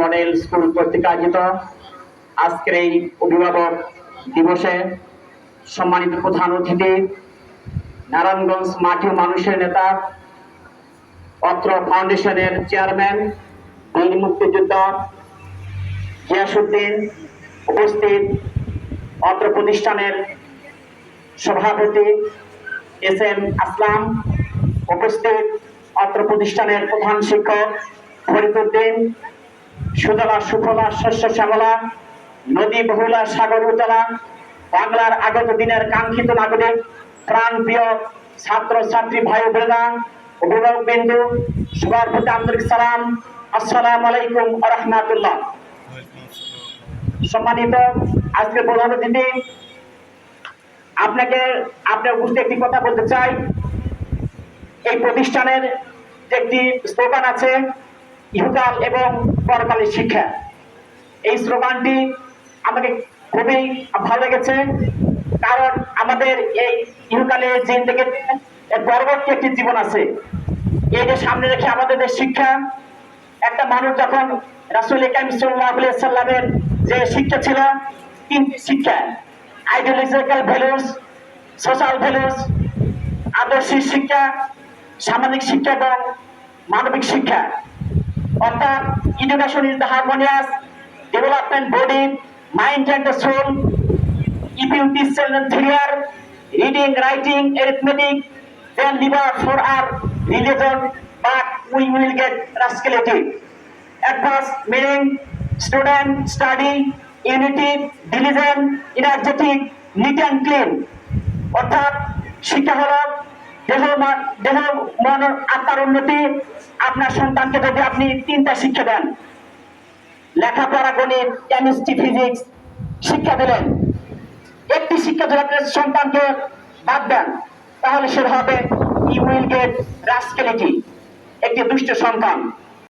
Model school কর্তৃক আয়োজিত। আজকের এই অভিভাবক দিবসে সম্মানিত প্রধান অতিথি, নারায়ণগঞ্জ মাটি মানুষের নেতা, অত্র ফাউন্ডেশনের চেয়ারম্যান, বীর মুক্তিযোদ্ধা গিয়াসুদ্দিন উপস্থিত, অত্র প্রতিষ্ঠানের সভাপতি এস এম আসলাম উপস্থিত অত্র প্রতিষ্ঠানের প্রধান শিক্ষক ফরিদুদ্দিন সুজলা সুফলা শস্য শ্যামলা, নদী বহুলা সাগর উতলা, বাংলার আগত দিনের কাঙ্ক্ষিত নাগরিক প্রাণ প্রিয় ছাত্র ছাত্রী ভাই বোনেরা, অভিভাবক বিন্দু, সবার প্রতি আন্তরিক সালাম। আসসালামু আলাইকুম রহমাতুল্লাহ। সম্মানিত আজকে প্রধান অতিথি, আপনাকে, আপনার উপস্থিত একটি কথা বলতে চাই। এই প্রতিষ্ঠানের একটি স্লোগান আছে, ইহুকাল এবং পরকালের শিক্ষা। এই স্লোগানটি আমাকে খুবই ভালো লেগেছে, কারণ আমাদের এই ইহুকালে জিন্দগি পরবর্তী একটি জীবন আছে। এই যে সামনে রেখে আমাদের শিক্ষা, একটা মানুষ যখন রাসুল ইকাম সাল্লামের যে শিক্ষা ছিল তিনটি শিক্ষা আইডিওলজিক্যাল ভ্যালুস সোশ্যাল ভ্যালুস আদর্শিক শিক্ষা সামাজিক শিক্ষা এবং মানবিক শিক্ষা। অর্থাৎ education is the harmonious development body mind and the soul if you teach children three R's reading writing arithmetic then lever for R religion but we will get rascality advance meaning student study unity diligent energetic neat and clean অর্থাৎ শিক্ষা হল আত্মার উন্নতি আপনার সন্তানকে যদি আপনি তিনটা শিক্ষা দেন। লেখাপড়া, গণিত কেমিস্ট্রি ফিজিক্স শিক্ষা দিলেন। একটি শিক্ষা যদি আপনার সন্তানকে বাদ দেন, তাহলে সে হবে ইউইল গেট রাস্কেলিটি একটি দুষ্ট সন্তান।